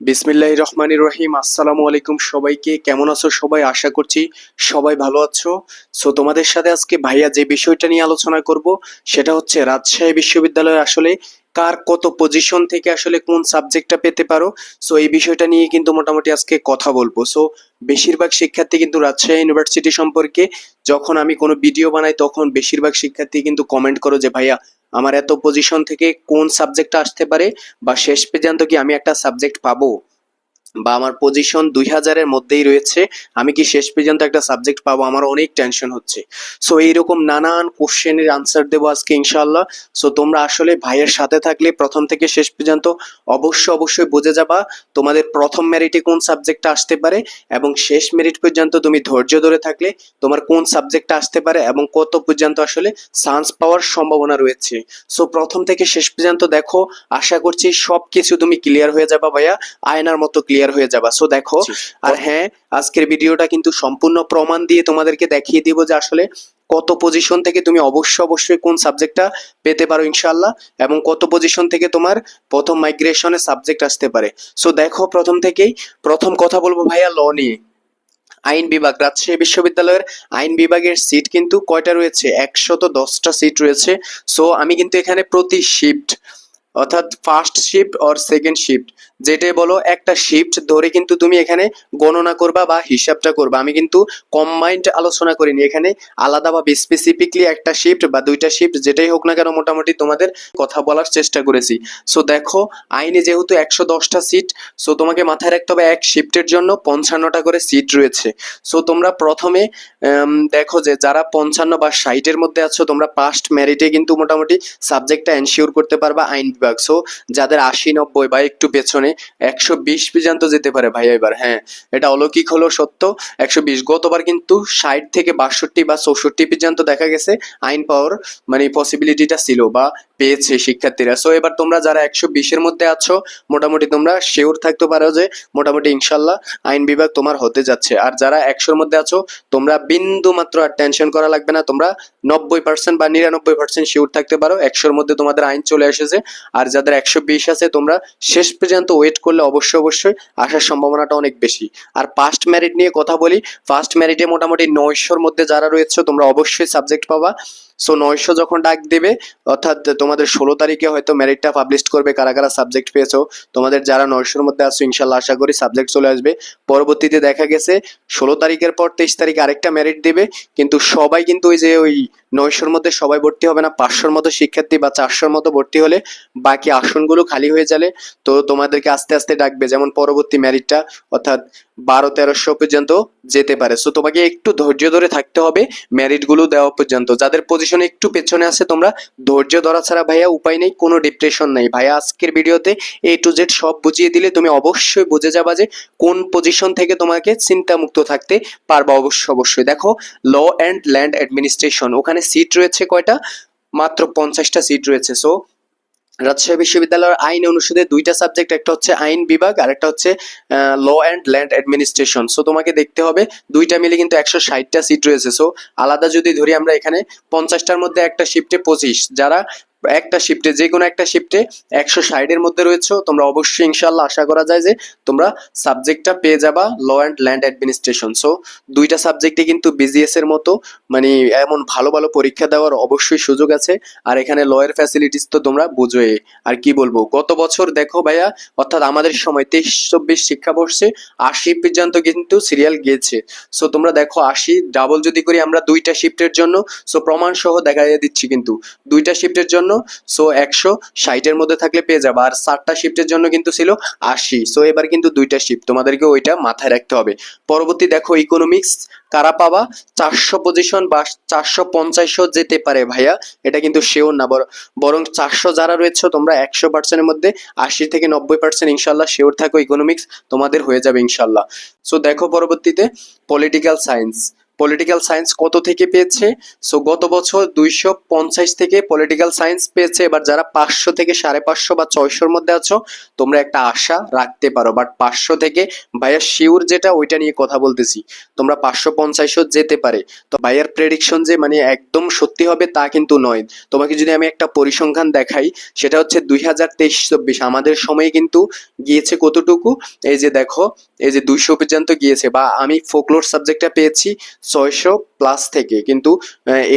বিসমিল্লাহ রহমান রহিম, আসসালামু আলাইকুম সবাইকে। কেমন আছো সবাই? আশা করছি সবাই ভালো আছো। সো, তোমাদের সাথে আজকে ভাইয়া যে বিষয়টা নিয়ে আলোচনা করব, সেটা হচ্ছে রাজশাহী বিশ্ববিদ্যালয়ে আসলে কার কত পজিশন থেকে আসলে কোন সাবজেক্টটা পেতে পারো? সো এই বিষয়টা নিয়ে কিন্তু মোটামুটি আজকে কথা বলব। সো বেশিরভাগ শিক্ষার্থী কিন্তু রাজশাহী ইউনিভার্সিটি সম্পর্কে যখন আমি কোনো ভিডিও বানাই, তখন বেশিরভাগ শিক্ষার্থী কিন্তু কমেন্ট করো যে, ভাইয়া, আমার এত পজিশন থেকে কোন সাবজেক্টটা আসতে পারে? বা শেষ পর্যন্ত কি আমি একটা সাবজেক্ট পাবো? বা আমার পজিশন দুই হাজারের মধ্যেই রয়েছে, আমি কি শেষ পর্যন্ত একটা সাবজেক্ট পাবো? আমার অনেক টেনশন হচ্ছে। সো এইরকম নানান কোশ্চেনের আনসার দেবো আজকে ইনশাল্লাহ সো তোমরা আসলে ভাইয়ের সাথে থাকলে প্রথম থেকে শেষ পর্যন্ত অবশ্যই অবশ্যই বুঝে যাবা তোমাদের প্রথম মেরিটে কোন সাবজেক্টটা আসতে পারে এবং শেষ মেরিট পর্যন্ত তুমি ধৈর্য ধরে থাকলে তোমার কোন সাবজেক্টটা আসতে পারে এবং কত পর্যন্ত আসলে চান্স পাওয়ার সম্ভাবনা রয়েছে। সো প্রথম থেকে শেষ পর্যন্ত দেখো, আশা করছি সব কিছু তুমি ক্লিয়ার হয়ে যাবা ভাইয়া। আয়নার মতো ক্লিয়ার হয়ে যাবা। সো দেখো আর হ্যাঁ আজকের ভিডিওটা কিন্তু সম্পূর্ণ প্রমাণ দিয়ে তোমাদেরকে দেখিয়ে দিব যে আসলে কত পজিশন থেকে তুমি অবশ্যই অবশ্যই কোন সাবজেক্টটা পেতে পারো ইনশাল্লাহ এবং কত পজিশন থেকে তোমার প্রথম মাইগ্রেশনের সাবজেক্ট আসতে পারে। সো দেখো প্রথম থেকেই প্রথম কথা বলব ভাইয়া ল নিয়ে। আইন বিভাগ রাজশাহী বিশ্ববিদ্যালয়ের আইন বিভাগের সিট কিন্তু কয়টা রয়েছে? একশত দশটা সিট রয়েছে। সো আমি কিন্তু এখানে প্রতি শিফট অর্থাৎ first shift or second shift যেটাই বলো একটা শিফট ধরে কিন্তু তুমি এখানে গণনা করবা বা হিসাবটা করবা। আমি কিন্তু কম্বাইন্ড আলোচনা করিনি। এখানে আলাদাভাবে স্পেসিফিকলি একটা শিফট বা দুইটা শিফট যেটাই হোক না কেন মোটামুটি তোমাদের কথা বলার চেষ্টা করেছি। সো দেখো, আইনে যেহেতু একশো দশটা সিট সো তোমাকে মাথায় রাখতে হবে এক শিফটের জন্য পঞ্চান্নটা করে সিট রয়েছে। সো তোমরা প্রথমে দেখো যে যারা পঞ্চান্ন বা ষাটের মধ্যে আছো, তোমরা পাস্ট ম্যারিটে কিন্তু মোটামুটি সাবজেক্টটা এনশিওর করতে পারবা, আইন বিভাগ সো যাদের আশি নব্বই বা একটু পেছনে, একশো বিশ পর্যন্ত যেতে পারে ভাই এবার হ্যাঁ। এটা অলৌকিক হলো সত্য, একশো বিশ। গতবার কিন্তু ষাট থেকে বাষট্টি বা চৌষট্টি পর্যন্ত দেখা গেছে আইন পাওয়ার মানে পসিবিলিটিটা ছিল বা পেয়েছে শিক্ষার্থীরা। সো এবার তোমরা যারা একশো বিশের মধ্যে আছো, মোটামুটি তোমরা শিওর থাকতে পারো যে মোটামুটি ইনশাল্লাহ আইন বিভাগ তোমার হতে যাচ্ছে। আর যারা একশোর মধ্যে আছো, তোমরা বিন্দু মাত্র আর টেনশন করা লাগবে না। তোমরা নব্বই পার্সেন্ট বা নিরানব্বই পার্সেন্ট শিওর থাকতে পারো। একশোর মধ্যে তোমাদের আইন চলে এসেছে। আর যাদের একশো বিশ আছে, তোমরা শেষ পর্যন্ত ওয়েট করলে অবশ্যই অবশ্যই আসার সম্ভাবনাটা অনেক বেশি। আর ফার্স্ট ম্যারিট নিয়ে কথা বলি ফার্স্ট ম্যারিটে মোটামুটি নয়শোর মধ্যে যারা রয়েছে, তোমরা অবশ্যই সাবজেক্ট পাবা। সো নয়শো যখন ডাক দেবে, অর্থাৎ তোমাদের ষোলো তারিখে হয়তো মেরিটটা পাবলিশ করবে কারা কারা সাবজেক্ট পেয়েছ, তোমাদের যারা নয়শোর মধ্যে আছো, ইনশাল্লাহ আশা করি সাবজেক্ট চলে আসবে। পরবর্তীতে দেখা গেছে, ষোলো তারিখের পর তেইশ তারিখ আরেকটা মেরিট দেবে, কিন্তু সবাই কিন্তু ওই যে ওই নয়শোর মধ্যে সবাই ভর্তি হবে না, পাঁচশোর মতো শিক্ষার্থী বা চারশোর মতো ভর্তি হলে বাকি আসনগুলো খালি হয়ে যাবে। তো তোমাদেরকে আস্তে আস্তে ডাকবে, যেমন পরবর্তী মেরিটটা অর্থাৎ বারো তেরোশো পর্যন্ত যেতে পারে। সো তোমাকে একটু ধৈর্য ধরে থাকতে হবে মেরিটগুলো দেওয়া পর্যন্ত। যাদের পজিশনে একটু পেছনে আছে, তোমরা ধৈর্য ধরা ছাড়া ভাইয়া উপায় নেই, কোনো ডিপ্রেশন নেই। ভাইয়া, আজকের ভিডিওতে এ টু জেড সব বুঝিয়ে দিলে তুমি অবশ্যই বুঝে যাবা যে কোন পজিশন থেকে তোমাকে চিন্তামুক্ত থাকতে পারবা অবশ্য অবশ্যই। দেখো ল অ্যান্ড ল্যান্ড অ্যাডমিনিস্ট্রেশন ওখানে সিট রয়েছে কয়টা? মাত্র পঞ্চাশটা সিট রয়েছে। সো রাজশাহী বিশ্ববিদ্যালয়ের আইন অনুষদে দুইটা সাবজেক্ট, একটা হচ্ছে আইন বিভাগ আর একটা হচ্ছে law and land administration so তোমাকে দেখতে হবে, দুইটা মিলে কিন্তু একশো ষাটটা সিট রয়েছে। সো আলাদা যদি ধরি আমরা এখানে, পঞ্চাশটার মধ্যে একটা শিফটে পঁচিশ। যারা একটা শিফটে যে কোনো একটা শিফটে একশো ষাটের মধ্যে রয়েছে। তোমরা অবশ্যই ইনশাল্লাহ আশা করা যায় যে তোমরা সাবজেক্টটা পেয়ে যাবা law and land administration so দুইটা সাবজেক্টে কিন্তু বিজিএস এর মতো মানে এমন ভালো ভালো পরীক্ষা দেওয়ার অবশ্যই সুযোগ আছে। আর এখানে লয়ের ফ্যাসিলিটিস তো তোমরা বুঝোই। আর কি বলব, গত বছর দেখো ভাইয়া, অর্থাৎ আমাদের সময় তেইশ চব্বিশ শিক্ষাবর্ষে আশি পর্যন্ত কিন্তু সিরিয়াল গিয়েছে। সো তোমরা দেখো আশি ডাবল যদি করি আমরা দুইটা শিফটের জন্য সো প্রমাণ সহ দেখা দিচ্ছি কিন্তু। দুইটা শিফটের জন্য সো একশো ষাটের মধ্যে থাকলে পেয়ে যাবে। আর চারটা শিফটের জন্য কিন্তু ছিল আশি সো এবার কিন্তু দুইটা শিফট তোমাদেরকে ওইটা মাথায় রাখতে হবে। পরবর্তী দেখো ইকোনমিক্স কারা পাবা? চারশো পজিশন বা চারশো পঞ্চাশও যেতে পারে ভাইয়া, এটা কিন্তু শিওর না। বর- বরং চারশো যারা রয়েছে, তোমরা একশো পার্সেন্টের মধ্যে আশি থেকে নব্বই পার্সেন্ট ইনশাল্লাহ শিওর থাকো ইকোনমিক্স তোমাদের হয়ে যাবে ইনশাল্লাহ। সো দেখো পরবর্তীতে পলিটিক্যাল সায়েন্স পলিটিক্যাল সায়েন্স কত থেকে পেয়েছে? সো গত বছর দুইশো পঞ্চাশ থেকে পলিটিক্যাল সায়েন্স পেয়েছে এবার যারা পাঁচশো থেকে সাড়ে পাঁচশো বা ছয়শোর মধ্যে আছো, তোমরা একটা আশা রাখতে পারো। বাট পাঁচশো থেকে, ভাইয়া শিওর যেটা, ওইটা নিয়ে কথা বলতেছি। তোমরা পাঁচশো পঞ্চাশও যেতে পারে। তো ভাইয়ার প্রেডিকশন যে মানে একদম সত্যি হবে তা কিন্তু নয়। তোমাকে যদি আমি একটা পরিসংখ্যান দেখাই, সেটা হচ্ছে দুই হাজার তেইশ চব্বিশ। আমাদের সময়ে কিন্তু গিয়েছে কতটুকু? এই যে দেখো, এই যে দুইশো পর্যন্ত গিয়েছে, বা আমি ফোকলোর সাবজেক্টটা পেয়েছি। ছয়শো প্লাস থেকে। কিন্তু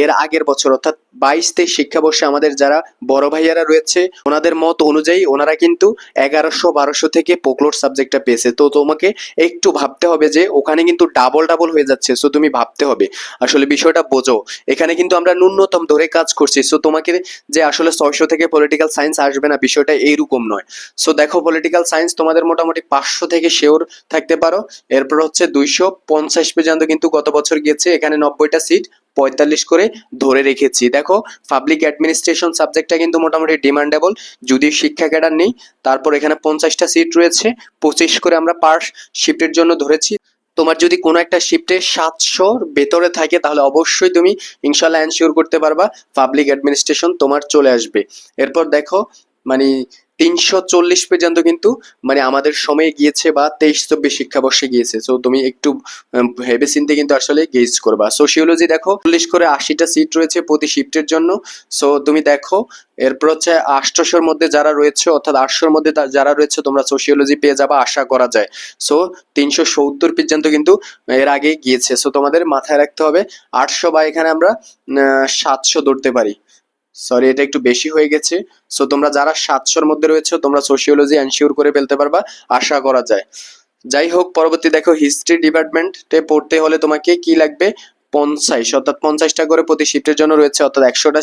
এর আগের বছর অর্থাৎ বাইশ তেইশ শিক্ষাবর্ষে আমাদের যারা বড় ভাইয়ারা রয়েছে, ওনাদের মত অনুযায়ী ওনারা কিন্তু এগারোশো বারোশো থেকে পোকলোর সাবজেক্টটা পেয়েছে। তো তোমাকে একটু ভাবতে হবে যে ওখানে কিন্তু ডাবল ডাবল হয়ে যাচ্ছে সো তুমি ভাবতে হবে। আসলে বিষয়টা বোঝো। এখানে কিন্তু আমরা ন্যূনতম ধরে কাজ করছি সো তোমাকে যে আসলে ছয়শো থেকে পলিটিক্যাল সায়েন্স আসবে না, বিষয়টা এইরকম নয়। সো দেখো পলিটিক্যাল সায়েন্স তোমাদের মোটামুটি পাঁচশো থেকে শিওর থাকতে পারো। এরপর হচ্ছে দুইশো পঞ্চাশ পর্যন্ত কিন্তু গত বছর গিয়েছে, এখানে নব্বইটা সিট পঁয়তাল্লিশ করে ধরে রেখেছি। দেখো পাবলিক অ্যাডমিনিস্ট্রেশন সাবজেক্টটা কিন্তু মোটামুটি ডিমান্ডেবল যদি শিক্ষা ক্যাডার নেই, তারপর এখানে পঞ্চাশটা সিট রয়েছে, পঁচিশ করে আমরা পার শিফটের জন্য ধরেছি। তোমার যদি কোনো একটা শিফটে সাতশোর ভেতরে থাকে, তাহলে অবশ্যই তুমি ইনশাল্লাহ এনশিওর করতে পারবা পাবলিক অ্যাডমিনিস্ট্রেশন তোমার চলে আসবে। এরপর দেখো মানে তিনশো চল্লিশ পর্যন্ত কিন্তু মানে আমাদের সময়ে গিয়েছে বা তেইশ চব্বিশ শিক্ষাবর্ষে গিয়েছে। সো তুমি একটু ভেবে চিন্তে কিন্তু আসলে গেজ করবা। সোশিওলজি দেখো, চল্লিশ করে আশিটা সিট রয়েছে প্রতি শিফটের জন্য। সো তুমি দেখো, এরপর হচ্ছে আটশোর মধ্যে যারা রয়েছে, অর্থাৎ আটশোর মধ্যে যারা রয়েছে, তোমরা সোশিওলজি পেয়ে যাবা, আশা করা যায়। সো তিনশো সত্তর পর্যন্ত কিন্তু এর আগে গিয়েছে। সো তোমাদের মাথায় রাখতে হবে, আটশো বা এখানে আমরা সাতশো ধরতে পারি। সরি এটা একটু বেশি হয়ে গেছে। সো তোমরা যারা সাতশোর মধ্যে রয়েছে, তোমরা সোশিওলজি এনশিওর করে ফেলতে পারবা, আশা করা যায়। যাই হোক, পরবর্তী দেখো হিস্ট্রি ডিপার্টমেন্টে পড়তে হলে তোমাকে কি লাগবে? পঞ্চাশ, অর্থাৎ পঞ্চাশটা করে প্রতি শিফটের জন্য রয়েছে, অর্থাৎ একশোটা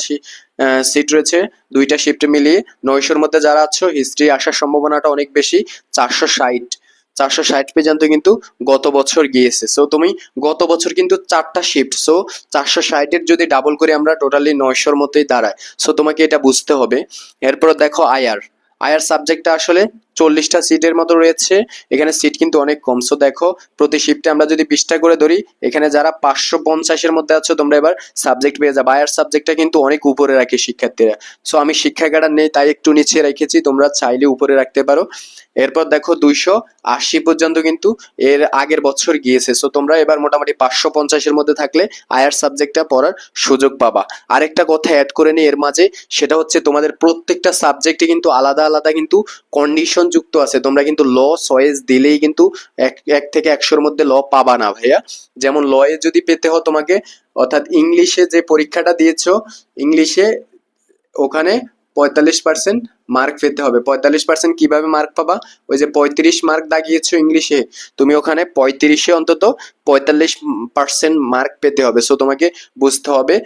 সিট রয়েছে। দুইটা শিফট মিলিয়ে নয়শোর মধ্যে যারা আছো হিস্ট্রি আসার সম্ভাবনাটা অনেক বেশি, চারশো ষাট। চারশো ষাট পর্যন্ত কিন্তু গত বছর গিয়েছে। সো তুমি গত বছর কিন্তু চারটা শিফট সো চারশো ষাটের যদি ডাবল করে আমরা টোটালি নয়শোর মতোই দাঁড়ায় সো তোমাকে এটা বুঝতে হবে। এরপর দেখো আয়ার। আয়ার সাবজেক্টটা আসলে চল্লিশটা সিটের মতো রয়েছে। এখানে সিট কিন্তু অনেক কম। সো দেখো প্রতি শিফটে আমরা যদি বিশটা করে ধরি, এখানে যারা পাঁচশো পঞ্চাশের মধ্যে আছো, তোমরা এবার সাবজেক্ট পেয়ে যাবে। আয়ার সাবজেক্টটা কিন্তু অনেক উপরে রাখে শিক্ষার্থীরা। সো আমি শিক্ষা ক্যাডার নেই, তাই একটু নিচে রেখেছি। তোমরা চাইলে উপরে রাখতে পারো। এরপর দেখো দুইশো আশি পর্যন্ত কিন্তু এর আগের বছর গিয়েছে। সো তোমরা এবার মোটামুটি পাঁচশো পঞ্চাশের মধ্যে থাকলে আয়ার সাবজেক্টটা পড়ার সুযোগ পাবা। আরেকটা কথা অ্যাড করে নিই এর মাঝে, সেটা হচ্ছে তোমাদের প্রত্যেকটা সাবজেক্টে কিন্তু আলাদা আলাদা কিন্তু কন্ডিশন যুক্ত আছে। তোমরা কিন্তু ল চয়েস দিলেই কিন্তু এক এক থেকে একশোর মধ্যে ল পাবা না ভাইয়া। যেমন লয়ে যদি পেতে হয় তোমাকে, অর্থাৎ ইংলিশে যে পরীক্ষাটা দিয়েছ ইংলিশে ওখানে পঁয়তাল্লিশ পার্সেন্ট মার্ক পেতে হবে। পঁয়তাল্লিশ পার্সেন্ট কীভাবে মার্ক পাবা? ওই যে পঁয়ত্রিশ মার্ক দাগিয়েছো ইংলিশে, তুমি ওখানে পঁয়ত্রিশে অন্তত পঁয়তাল্লিশ পার্সেন্ট মার্ক পেতে হবে। সো তোমাকে বুঝতে হবে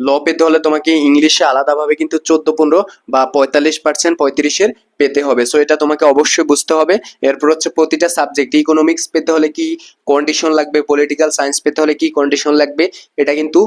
ল পেতে হলে তোমাকে ইংলিশে আলাদাভাবে কিন্তু চোদ্দ পনেরো বা পঁয়তাল্লিশ পার্সেন্ট পঁয়ত্রিশের পেতে হবে। সো এটা তোমাকে অবশ্যই বুঝতে হবে। এরপর হচ্ছে প্রতিটা সাবজেক্ট ইকোনমিক্স পেতে হলে কি কন্ডিশন লাগবে? পলিটিক্যাল সায়েন্স পেতে হলে কি কন্ডিশন লাগবে? এটা কিন্তু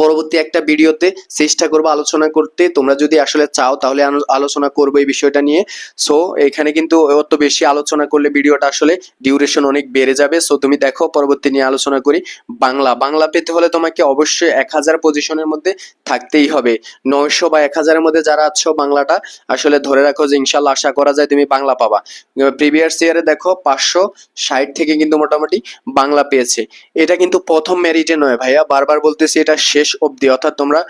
পরবর্তী একটা ভিডিওতে চেষ্টা করব আলোচনা করতে। তোমরা যদি আসলে চাও তাহলে আলোচনা করব এই বিষয়টা নিয়ে। সো এখানে কিন্তু অত বেশি আলোচনা করলে ভিডিওটা আসলে ডিউরেশন অনেক বেড়ে যাবে। সো তুমি দেখো, পরবর্তী নিয়ে আলোচনা করি। বাংলা বাংলা পেতে হলে তোমাকে অবশ্যই এক হাজার পজিশনের মধ্যে থাকতেই হবে। নয়শো বা এক হাজারের মধ্যে যারা আছো বাংলাটা, আসলে ধরে রাখো যে ইনশাল্লাহ আশা করা যায় তুমি বাংলা পাবা। প্রিভিয়াস ইয়ারে দেখো, পাঁচশো ষাট থেকে কিন্তু মোটামুটি বাংলা পেয়েছে। এটা কিন্তু প্রথম মেরিটে নয় ভাইয়া। বারবার বলতেছি, এটা শেষ অবধি, অর্থাৎ তোমরা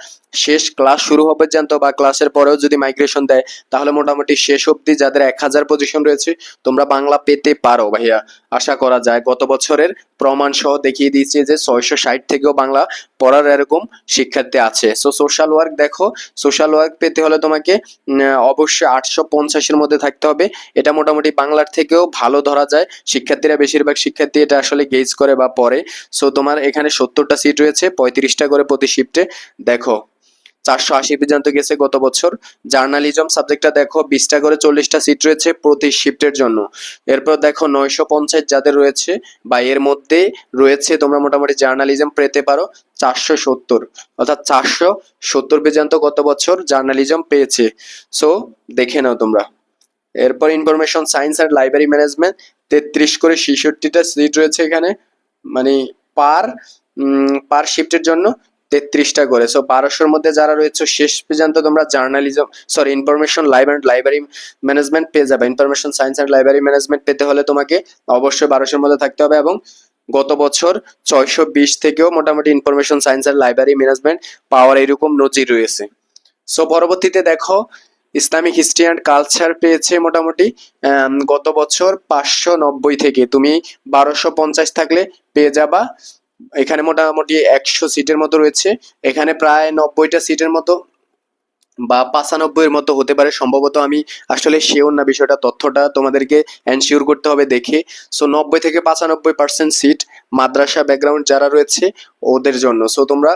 শেষ ক্লাস শুরু হবে পর্যন্ত বা ক্লাসের পরেও যদি মাইগ্রেশন দেয়, তাহলে মোটামুটি শেষ অবধি যাদের এক হাজার পজিশন রয়েছে, তোমরা বাংলা পেতে পারো ভাইয়া। আশা করা যায় গত বছরের প্রমাণ সহ দেখিয়ে দিয়েছি যে ছয়শো ষাট থেকেও বাংলা পড়ার এরকম শিক্ষার্থী আছে। সো সোশ্যাল ওয়ার্ক দেখো সোশ্যাল ওয়ার্ক পেতে হলে তোমাকে অবশ্যই আটশো পঞ্চাশের মধ্যে থাকতে হবে। এটা মোটামুটি বাংলার থেকেও ভালো ধরা যায়। শিক্ষার্থীরা বেশিরভাগ শিক্ষার্থী এটা আসলে গেজ করে বা পড়ে। সো তোমার এখানে সত্তরটা সিট রয়েছে, পঁয়ত্রিশটা করে প্রতি শিফটে দেখো চারশো আশি পর্যন্ত গেছে গত বছর। জার্নালিজম সাবজেক্টটা দেখো, বিশটা করে চল্লিশটা সিট রয়েছে প্রতি শিফটের জন্য। এরপর দেখো, নয়শো পঞ্চাশ যাদের রয়েছে বা এর মধ্যে রয়েছে, তোমরা মোটামুটি জার্নালিজম পেতে পারো, চারশো সত্তর। অর্থাৎ চারশো সত্তর পর্যন্ত গত বছর জার্নালিজম পেয়েছে। সো দেখে নাও তোমরা। এরপর ইনফরমেশন সায়েন্স আর লাইব্রেরি ম্যানেজমেন্ট তেত্রিশ করে ছেষট্টিটা সিট রয়েছে এখানে। মানে পার পার শিফটের জন্য তেত্রিশটা করে সো বারোশোর মধ্যে যারা রয়েছে, শেষ পর্যন্ত তোমরা journalism sorry information live and library management পেয়ে যাবে। Information science and library management পেতে হলে তোমাকে অবশ্যই বারোশোর মধ্যে থাকতে হবে এবং গত বছর ছয়শো বিশ থেকেও মোটামুটি information science and library management পাওয়ার এরকম নজির রয়েছে। সো পরবর্তীতে দেখো, ইসলামিক হিস্ট্রি অ্যান্ড কালচার পেয়েছে মোটামুটি গত বছর পাঁচশো নব্বই থেকে। তুমি বারোশো পঞ্চাশ থাকলে পেয়ে যাবা। এখানে মোটামুটি একশো সিটের মতো রয়েছে। এখানে প্রায় নব্বইটা সিটের মতো বা পাঁচানব্বইয়ের মতো হতে পারে। সম্ভবত আমি আসলে শিওর না বিষয়টা, তথ্যটা তোমাদেরকে এনশিওর করতে হবে দেখে। সো নব্বই থেকে পাঁচানব্বই পার্সেন্ট সিট মাদ্রাসা ব্যাকগ্রাউন্ড যারা রয়েছে, ওদের জন্য। সো তোমরা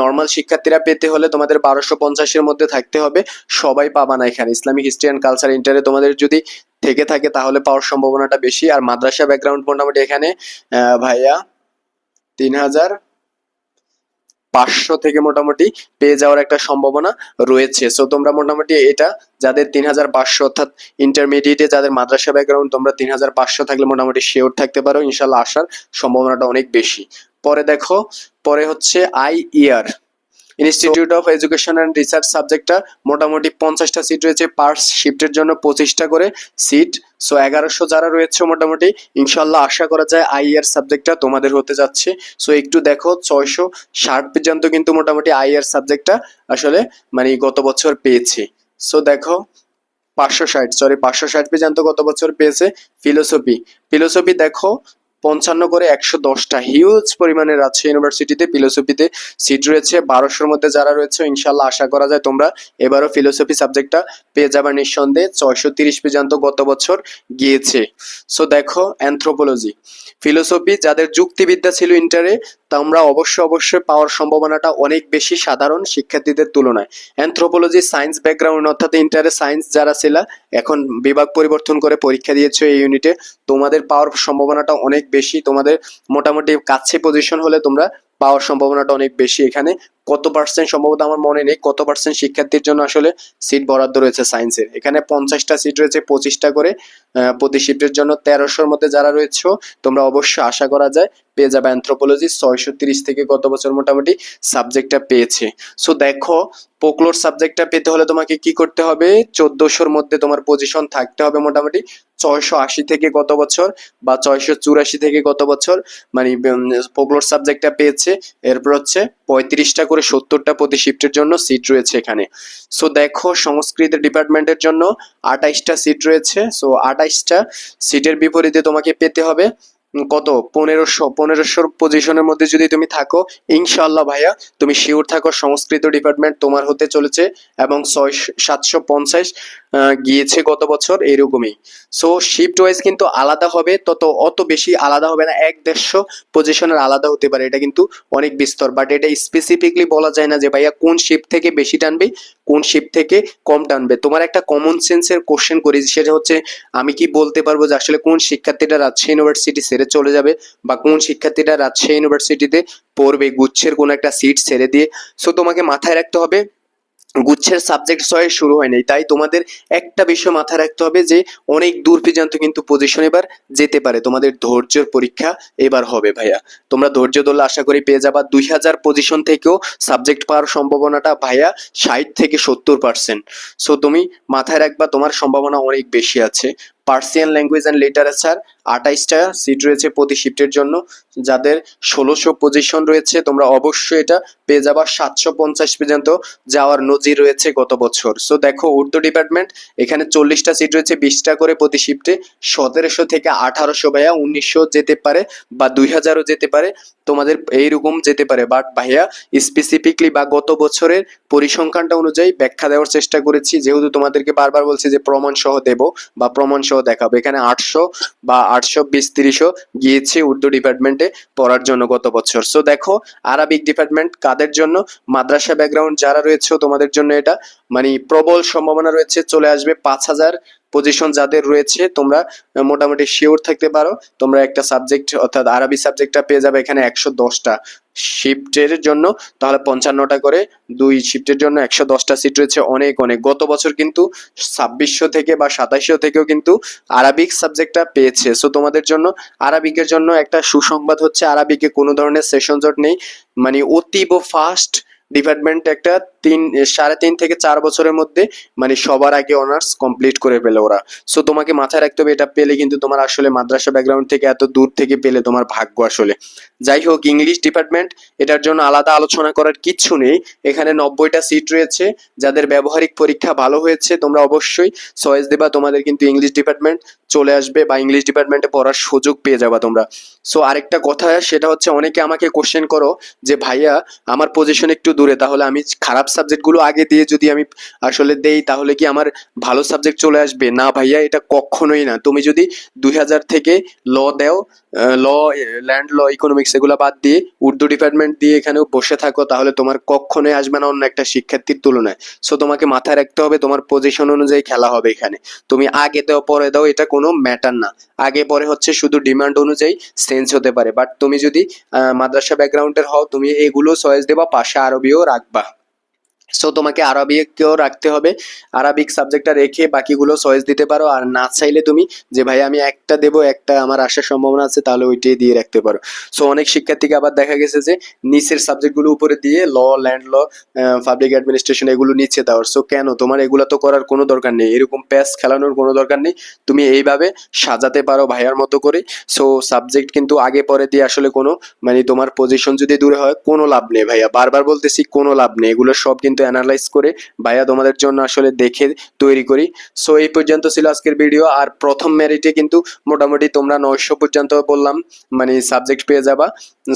নর্মাল শিক্ষার্থীরা পেতে হলে তোমাদের বারোশো পঞ্চাশের মধ্যে থাকতে হবে। সবাই পাবা না এখানে। ইসলামিক হিস্ট্রি অ্যান্ড কালচার ইন্টারে তোমাদের যদি থেকে থাকে, তাহলে পাওয়ার সম্ভাবনাটা বেশি। আর মাদ্রাসা ব্যাকগ্রাউন্ড মোটামুটি এখানে ভাইয়া তিন হাজার পাঁচশো থেকে মোটামুটি পেয়ে যাওয়ার একটা সম্ভাবনা রয়েছে। সো তোমরা মোটামুটি এটা যাদের তিন হাজার পাঁচশো অর্থাৎ ইন্টারমিডিয়েটে যাদের মাদ্রাসা ব্যাকগ্রাউন্ড তোমরা তিন হাজার পাঁচশো থাকলে মোটামুটি শিওর থাকতে পারো। ইনশাল্লাহ আসার সম্ভাবনাটা অনেক বেশি। পরে দেখো, পরে হচ্ছে I ER institute of education and research সাবজেক্টটা মোটামুটি পঞ্চাশটা সিট রয়েছে পার শিফটের জন্য পঁচিশটা করে সিট সো এগারোশো যারা রয়েছে মোটামুটি, ইনশাল্লাহ আশা করা যায় আইআর সাবজেক্টটা তোমাদের হতে যাচ্ছে। সো একটু দেখো, ছয়শো ষাট পর্যন্ত কিন্তু মোটামুটি আইআর সাবজেক্টটা আসলে মানে গত বছর পেয়েছে। সো দেখো, পাঁচশো ষাট সরি পাঁচশো ষাট পর্যন্ত গত বছর পেয়েছে ফিলোসফি ফিলোসফি দেখো পঞ্চান্ন করে একশো দশটা হিউজ পরিমাণে রাজশাহী ইউনিভার্সিটিতে ফিলোসফিতে সিট রয়েছে। বারোশোর মধ্যে যারা রয়েছে, ইনশাল্লাহ আশা করা যায় তোমরা এবারও ফিলোসফি সাবজেক্টটা পেয়ে যাবার নিঃসন্দেহে। ছয়শো তিরিশ পর্যন্ত গত বছর গিয়েছে। সো দেখো অ্যান্থ্রোপোলজি ফিলোসফি যাদের যুক্তিবিদ্যা ছিল ইন্টারে তোমরা অবশ্যই অবশ্যই পাওয়ার সম্ভাবনাটা অনেক বেশি সাধারণ শিক্ষার্থীদের তুলনায়। অ্যানথ্রোপোলজি সায়েন্স ব্যাকগ্রাউন্ড অর্থাৎ ইন্টারে সায়েন্স যারা ছিল, এখন বিভাগ পরিবর্তন করে পরীক্ষা দিয়েছ এই ইউনিটে তোমাদের পাওয়ার সম্ভাবনাটা অনেক বেশি তোমাদের মোটামুটি কাছে পজিশন হলে তোমরা পাওয়ার সম্ভাবনাটা অনেক বেশি এখানে কত পার্সেন্ট সম্ভবত আমার মনে নেই, কত পার্সেন্ট শিক্ষার্থীর জন্য আসলে সিট বরাদ্দ রয়েছে সায়েন্সের এখানে পঞ্চাশটা সিট রয়েছে, পঁচিশটা করে প্রতি শিফটের জন্য তেরোশোর মধ্যে যারা রয়েছে, তোমরা অবশ্যই আশা করা যায় পেয়ে যাবে অ্যান্থ্রোপোলজি ছয়শো থেকে গত বছর মোটামুটি সাবজেক্টটা পেয়েছে। সো দেখো পোকলোর সাবজেক্টটা পেতে হলে তোমাকে কি করতে হবে? চোদ্দশোর মধ্যে তোমার পজিশন থাকতে হবে মোটামুটি ছয়শো আশি থেকে গত বছর বা ছয়শো চুরাশি থেকে গত বছর মানে পোকলোর সাবজেক্টটা পেয়েছে। এরপর হচ্ছে পঁয়ত্রিশটা করে সত্তরটা প্রতি শিফটের জন্য সিট রয়েছে এখানে। সো দেখো সংস্কৃত ডিপার্টমেন্টের জন্য আঠাইশটা সিট রয়েছে। সো আঠাইশটা সিটের বিপরীতে তোমাকে পেতে হবে। কত? পনেরোশো, পনেরোশোর পজিশনের মধ্যে যদি তুমি থাকো ইনশাল্লাহ ভাইয়া, তুমি শিওর থাকো সংস্কৃত ডিপার্টমেন্ট তোমার হতে চলেছে এবং ছয়, সাতশো পঞ্চাশ গিয়েছে গত বছর এরকমই। সো শিফট ওয়াইজ কিন্তু আলাদা হবে, তত, অত বেশি আলাদা হবে না, এক দেড়শো পজিশনের আলাদা হতে পারে, এটা কিন্তু অনেক বিস্তর। বাট এটা স্পেসিফিকলি বলা যায় না যে ভাইয়া কোন শিফট থেকে বেশি টানবে কোন শিফট থেকে কম টানবে? তোমার একটা কমন সেন্সের কোশ্চেন করি, সেটা হচ্ছে, আমি কি বলতে পারব যে আসলে কোন শিক্ষার্থীটা রাজশাহী ইউনিভার্সিটি ছেড়ে চলে যাবে বা কোন শিক্ষার্থীটা রাজশাহী ইউনিভার্সিটিতে পড়বে, গুচ্ছের কোনো একটা সিট ছেড়ে দিয়ে? সো তোমাকে মাথায় রাখতে হবে গুচ্ছের সাবজেক্ট চয়েস শুরু হয় নাই। তাই তোমাদের একটা বিষয় মাথায় রাখতে হবে যে, অনেক দূর পর্যন্ত কিন্তু পজিশন এবার যেতে পারে। তোমাদের ধৈর্যের পরীক্ষা এবার হবে ভাইয়া। তোমরা ধৈর্য ধরলে আশা করি পেয়ে যাবা দুই হাজার পজিশন থেকেও সাবজেক্ট পাওয়ার সম্ভাবনাটা ভাইয়া ষাট থেকে সত্তর পার্সেন্ট সো তুমি মাথায় রাখবা তোমার সম্ভাবনা অনেক বেশি আছে। পার্সিয়ান ল্যাঙ্গুয়েজ অ্যান্ড লিটারেচার আঠাইশটা সিট রয়েছে প্রতি শিফটের জন্য। যাদের ষোলোশো পজিশন রয়েছে, তোমরা অবশ্যই এটা পেয়ে যাবা সাতশো পঞ্চাশ পর্যন্ত যাওয়ার নজির রয়েছে গত বছর। সো দেখো, উর্দু ডিপার্টমেন্ট এখানে চল্লিশটা সিট রয়েছে বিশটা করে প্রতি শিফটে সতেরোশো থেকে আঠারোশো ভাইয়া উনিশশো যেতে পারে বা দুই হাজারও যেতে পারে। তোমাদের এইরকম যেতে পারে। বাট ভাইয়া স্পেসিফিকলি বা গত বছরের পরিসংখ্যানটা অনুযায়ী ব্যাখ্যা দেওয়ার চেষ্টা করেছি। যেহেতু তোমাদেরকে বারবার বলছি যে প্রমাণ সহ দেব বা প্রমাণ সহ দেখাবো। এখানে আটশো বা আটশো বিশ গিয়েছে উর্দু ডিপার্টমেন্টে পড়ার জন্য গত বছর। সো দেখো আরবিক ডিপার্টমেন্ট কাদের জন্য? মাদ্রাসা ব্যাকগ্রাউন্ড যারা রয়েছে তোমাদের জন্য এটা। মানে প্রবল সম্ভাবনা রয়েছে, চলে আসবে পাঁচ হাজার পজিশন যাদের রয়েছে, তোমরা মোটামুটি শিওর থাকতে পারো। তোমরা একটা সাবজেক্ট অর্থাৎ আরবি সাবজেক্টটা পেয়ে যাবে এখানে একশো দশটা শিফটের জন্য। তাহলে পঞ্চান্নটা করে দুই শিফটের জন্য একশো দশটা সিট রয়েছে। অনেক অনেক। গত বছর কিন্তু ছাব্বিশশো থেকে বা সাতাইশশো থেকেও কিন্তু আরবিক সাবজেক্টটা পেয়েছে। সো তোমাদের জন্য, আরবিকের জন্য একটা সুসংবাদ হচ্ছে, আরবিকে কোনো ধরনের সেশন জট নেই। মানে অতীব ফাস্ট ডিপার্টমেন্ট একটা তিন, সাড়ে তিন থেকে চার বছরের মধ্যে মানে সবার আগে অনার্স কমপ্লিট করে পেলে ওরা। সো তোমাকে মাথায় রাখতে হবে, এটা পেলে কিন্তু তোমার আসলে মাদ্রাসা ব্যাকগ্রাউন্ড থেকে এত দূর থেকে পেলে তোমার ভাগ্য আসলে। যাই হোক ইংলিশ ডিপার্টমেন্ট এটার জন্য আলাদা আলোচনা করার কিচ্ছু নেই। এখানে নব্বইটা সিট রয়েছে, যাদের ব্যবহারিক পরীক্ষা ভালো হয়েছে, তোমরা অবশ্যই চয়েস দেবা, তোমাদের কিন্তু ইংলিশ ডিপার্টমেন্ট চলে আসবে বা ইংলিশ ডিপার্টমেন্টে পড়ার সুযোগ পেয়ে যাবা তোমরা। সো আরেকটা কথা সেটা হচ্ছে অনেকে আমাকে কোশ্চেন করো যে, ভাইয়া, আমার পজিশন একটু দূরে, তাহলে আমি খারাপ সাবজেক্টগুলো আগে দিয়ে যদি আমি আসলে দেই, তাহলে কি আমার ভালো সাবজেক্ট চলে আসবে? না, ভাইয়া, এটা কখনোই না। তুমি যদি দুই হাজার থেকে ল দেও ল ল্যান্ড ল ইকোনমিক্স এগুলো বাদ দিয়ে উর্দু ডিপার্টমেন্ট দিয়ে এখানেও বসে থাকো, তাহলে তোমার কখনোই আসবে না অন্য একটা শিক্ষার্থীর তুলনায়। সো তোমাকে মাথায় রাখতে হবে, তোমার পজিশন অনুযায়ী খেলা হবে এখানে। তুমি আগে দাও, পরে দাও, এটা কোনো ম্যাটার না। আগে পরে হচ্ছে শুধু ডিমান্ড অনুযায়ী চেঞ্জ হতে পারে। বাট তুমি যদি মাদ্রাসা ব্যাকগ্রাউন্ডের হও, তুমি এগুলো চয়েস দেবা, পাশে আরবিও রাখবা। সো তোমাকে আরবিকেও রাখতে হবে। আরবিক সাবজেক্টটা রেখে বাকিগুলো চয়েস দিতে পারো। আর না চাইলে তুমি যে, ভাই, আমি একটা দেবো, একটা আমার আসার সম্ভাবনা আছে, তাহলে ওইটাই দিয়ে রাখতে পারো। সো অনেক শিক্ষার্থীকে আবার দেখা গেছে যে, নিচের সাবজেক্টগুলো উপরে দিয়ে law land law public administration এগুলো নিচে দাও সো কেন? তোমার এগুলো তো করার কোনো দরকার নেই। এরকম প্যাস খেলানোর কোনো দরকার নেই। তুমি এইভাবে সাজাতে পারো ভাইয়ার মতো করে। সো সাবজেক্ট কিন্তু আগে পরে দিয়ে আসলে কোনো মানে তোমার পজিশন যদি দূরে হয়, কোনো লাভ নেই ভাইয়া। বারবার বলতেছি, কোনো লাভ নেই। এগুলো সব কিন্তু অ্যানালাইজ করে ভাইয়া তোমাদের জন্য আসলে দেখে তৈরি করি। সো এই পর্যন্ত ছিল আজকের ভিডিও আর প্রথম মেরিটে কিন্তু মোটামুটি তোমরা নয়শো পর্যন্ত বললাম মানে সাবজেক্ট পেয়ে যাবা।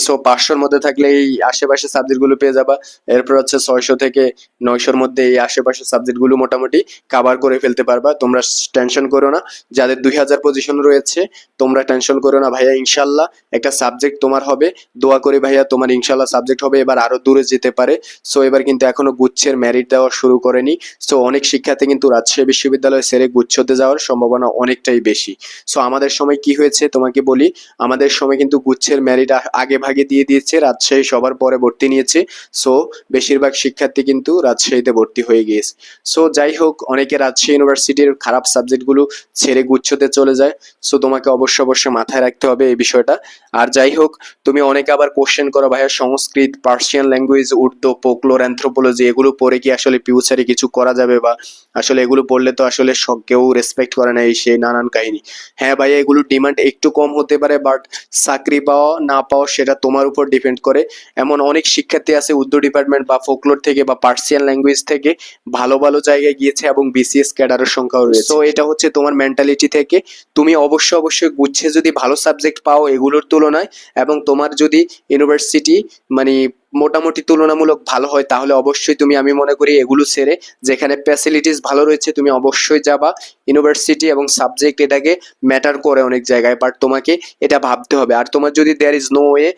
সো পাঁচশোর মধ্যে থাকলে এই আশেপাশে সাবজেক্টগুলো পেয়ে যাবা। এরপর হচ্ছে ছয়শো থেকে নয়শোর মধ্যে এই আশেপাশে সাবজেক্টগুলো মোটামুটি কাভার করে ফেলতে পারবা। তোমরা টেনশন করো না। যাদের দুই হাজার পজিশন রয়েছে, তোমরা টেনশন করো না ভাইয়া। ইনশাল্লাহ একটা সাবজেক্ট তোমার হবে। দোয়া করে ভাইয়া, তোমার ইনশাল্লাহ সাবজেক্ট হবে। এবার আরও দূরে যেতে পারে। সো এবার কিন্তু এখনও গুচ্ছের মেরিট দেওয়া শুরু করেনি। সো অনেক শিক্ষার্থী কিন্তু রাজশাহী বিশ্ববিদ্যালয়ে সেরে গুচ্ছতে যাওয়ার সম্ভাবনা অনেকটাই বেশি। সো আমাদের সময় কি হয়েছে তোমাকে বলি? আমাদের সময় কিন্তু গুচ্ছের মেরিট আগে ভাগে দিয়ে দিয়েছে, রাজশাহী সবার পরে ভর্তি নিয়েছে। সো বেশিরভাগ শিক্ষার্থী কিন্তু রাজশাহীতে ভর্তি হয়ে গিয়েছে। সো যাই হোক, অনেকে রাজশাহী ইউনিভার্সিটির খারাপ সাবজেক্টগুলো ছেড়ে গুচ্ছতে চলে যায়। সো তোমাকে অবশ্য অবশ্যই মাথায় রাখতে হবে এই বিষয়টা। আর যাই হোক, তুমি অনেকে আবার কোশ্চেন করো ভাইয়া, Sanskrit, Persian language, Urdu folklore anthropology এগুলো পড়ে কি আসলে ফিউচারে কিছু করা যাবে বা আসলে এগুলো পড়লে তো আসলে কেউ রেসপেক্ট করে না এই সেই নানান কাহিনী। হ্যাঁ ভাইয়া, এগুলো ডিমান্ড একটু কম হতে পারে বাট চাকরি পাওয়া, না পাওয়া সেটা তোমার উপর ডিপেন্ড করে। এমন অনেক শিক্ষার্থী আছে উর্দু ডিপার্টমেন্ট বা ফোকলোর থেকে বা পার্সিয়ান ল্যাঙ্গুয়েজ থেকে ভালো ভালো জায়গায় গিয়েছে এবং বিসিএস ক্যাডারের সংখ্যাও রয়েছে। তো এটা হচ্ছে তোমার মেন্টালিটি থেকে। তুমি অবশ্যই অবশ্যই গুচ্ছে যদি ভালো সাবজেক্ট পাও এগুলোর তুলনায় এবং তোমার যদি ইউনিভার্সিটি মানে মোটামুটি তুলনামূলক ভালো হয় তাহলে অবশ্যই তুমি আমি মনে করি এগুলো ছেড়ে যেখানে ফ্যাসিলিটিস ভালো রয়েছে, তুমি অবশ্যই যাবা। ইউনিভার্সিটি এবং সাবজেক্ট এটাকে ম্যাটার করে অনেক জায়গায় বাট তোমাকে এটা ভাবতে হবে। আর তোমার যদি দেয়ার ইজ নো ওয়ে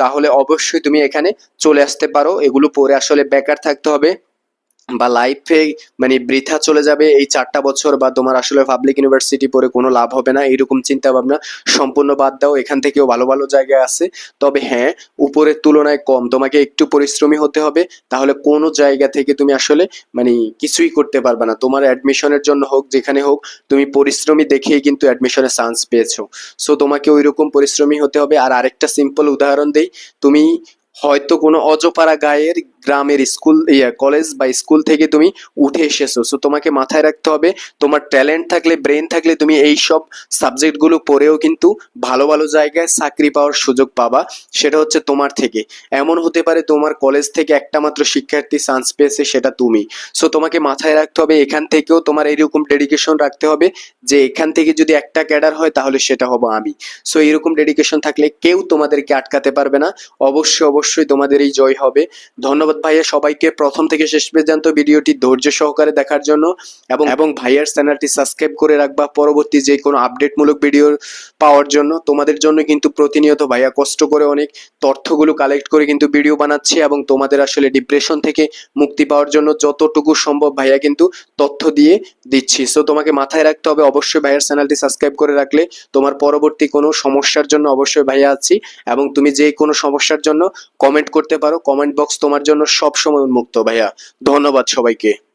তাহলে অবশ্যই তুমি এখানে চলে আসতে পারো। এগুলো পরে আসলে বেকার থাকতে হবে। বা লাইফে মানে বৃথা চলে যাবে এই চারটা বছর বা তোমার আসলে পাবলিক ইউনিভার্সিটি পড়ে কোনো লাভ হবে না এরকম চিন্তা ভাবনা সম্পূর্ণ বাদ দাও, এখান থেকেও ভালো ভালো জায়গায় আছে। তবে হ্যাঁ উপরের তুলনায় কম, তোমাকে একটু পরিশ্রমী হতে হবে, তাহলে কোনো জায়গা থেকে তুমি আসলে মানে কিছুই করতে পারবে না। তোমার অ্যাডমিশনের জন্য হোক, যেখানে হোক, তুমি পরিশ্রমী দেখেই কিন্তু অ্যাডমিশনের চান্স পেয়েছ। সো তোমাকে ওই রকম পরিশ্রমী হতে হবে। আর আরেকটা সিম্পল উদাহরণ দেই, তুমি হয়তো কোনো অজপাড়া গায়ের গ্রামের স্কুল কলেজ বা স্কুল থেকে তুমি উঠে এসেছ। সো তোমাকে মাথায় রাখতে হবে, তোমার ট্যালেন্ট থাকলে ব্রেন থাকলে তুমি এই সব সাবজেক্টগুলো পড়েও কিন্তু ভালো ভালো জায়গায় চাকরি পাওয়ার সুযোগ পাবা। সেটা হচ্ছে তোমার থেকে। এমন হতে পারে তোমার কলেজ থেকে একটা মাত্র শিক্ষার্থী চান্স পেয়েছে, সেটা তুমি। সো তোমাকে মাথায় রাখতে হবে, এখান থেকেও তোমার এইরকম ডেডিকেশন রাখতে হবে যে, এখান থেকে যদি একটা ক্যাডার হয়, তাহলে সেটা হব আমি। সো এরকম ডেডিকেশন থাকলে কেউ তোমাদেরকে আটকাতে পারবে না। অবশ্যই অবশ্যই তোমাদের এই জয় হবে। ধন্যবাদ। ধন্যবাদ ভাইয়া সবাইকে প্রথম থেকে শেষ পর্যন্ত ভিডিওটি ধৈর্য সহকারে দেখার জন্য। এবং এবং ভাইয়ার চ্যানেলটি সাবস্ক্রাইব করে রাখবা পরবর্তী যে কোনো আপডেটমূলক ভিডিও পাওয়ার জন্য। তোমাদের জন্য কিন্তু প্রতিনিয়ত ভাইয়া কষ্ট করে অনেক তথ্যগুলো কালেক্ট করে কিন্তু ভিডিও বানাচ্ছি এবং তোমাদের আসলে ডিপ্রেশন থেকে মুক্তি পাওয়ার জন্য যতটুকু সম্ভব ভাইয়া কিন্তু তথ্য দিয়ে দিচ্ছি। সো তোমাকে মাথায় রাখতে হবে অবশ্যই ভাইয়ার চ্যানেলটি সাবস্ক্রাইব করে রাখলে তোমার পরবর্তী কোনো সমস্যার জন্য অবশ্যই ভাইয়া আছি। এবং তুমি যে কোনো সমস্যার জন্য কমেন্ট করতে পারো। কমেন্ট বক্স তোমার জন্য সব সময় উন্মুক্ত ভাইয়া। ধন্যবাদ সবাইকে।